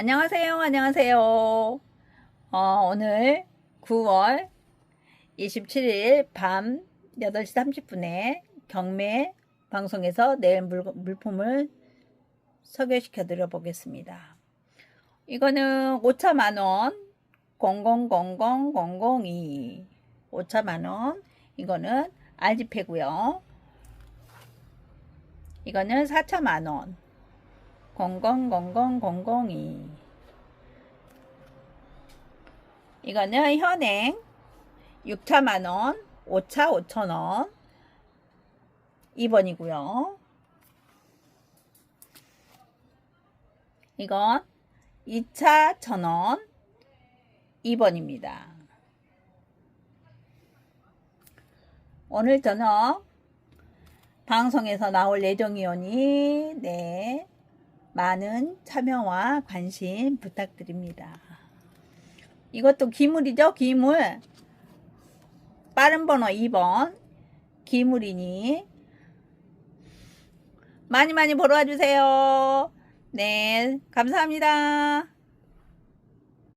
안녕하세요. 안녕하세요. 어, 오늘 9월 27일 밤 8시 30분에 경매 방송에서 내일 물, 물품을 소개시켜 드려 보겠습니다. 이거는 오차 만원 000002 오차 만원 이거는 RGP고요. 이거는 4차 만원 000002 이거는 현행 6차 만원 5차 5천원 2번이고요. 이건 2차 천원 2번입니다. 오늘 저녁 방송에서 나올 예정이오니 네 많은 참여와 관심 부탁드립니다. 이것도 기물이죠, 기물. 빠른 번호 2번 기물이니 많이 많이 보러 와주세요. 네, 감사합니다.